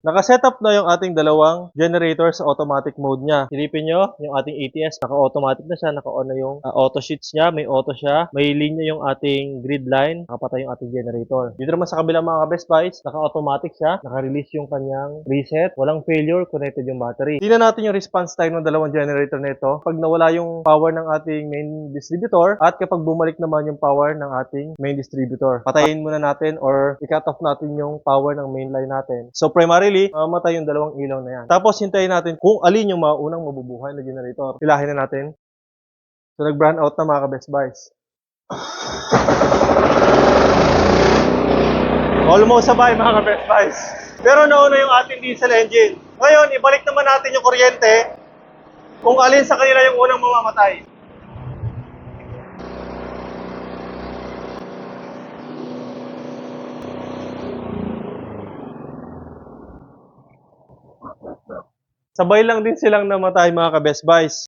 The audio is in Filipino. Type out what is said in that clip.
Nakasetup na yung ating dalawang generator sa automatic mode niya. Silipin nyo, yung ating ATS, naka-automatic na siya, naka-on na yung ah, auto sheets niya, may auto siya, may linya yung ating grid line, nakapatay yung ating generator. Dito naman sa kabilang mga best buys, naka-automatic siya, naka-release yung kanyang reset, walang failure, connected yung battery. Tingnan natin yung response time ng dalawang generator nito. Pag nawala yung power ng ating main distributor at kapag bumalik naman yung power ng ating main distributor. Patayin muna natin or i-cut off natin yung power ng main line natin. So primarily, mamatay yung dalawang ilaw na yan. Tapos hintayin natin kung alin yung maunang mabubuhay na generator. Pilahin na natin. So nag-brand out na mga ka-best buys. Almost sabay mga ka-best buys. Pero nauna yung ating diesel engine. Ngayon, ibalik naman natin yung kuryente kung alin sa kanila yung unang mamamatay. Sabay lang din silang namatay mga ka-best buys.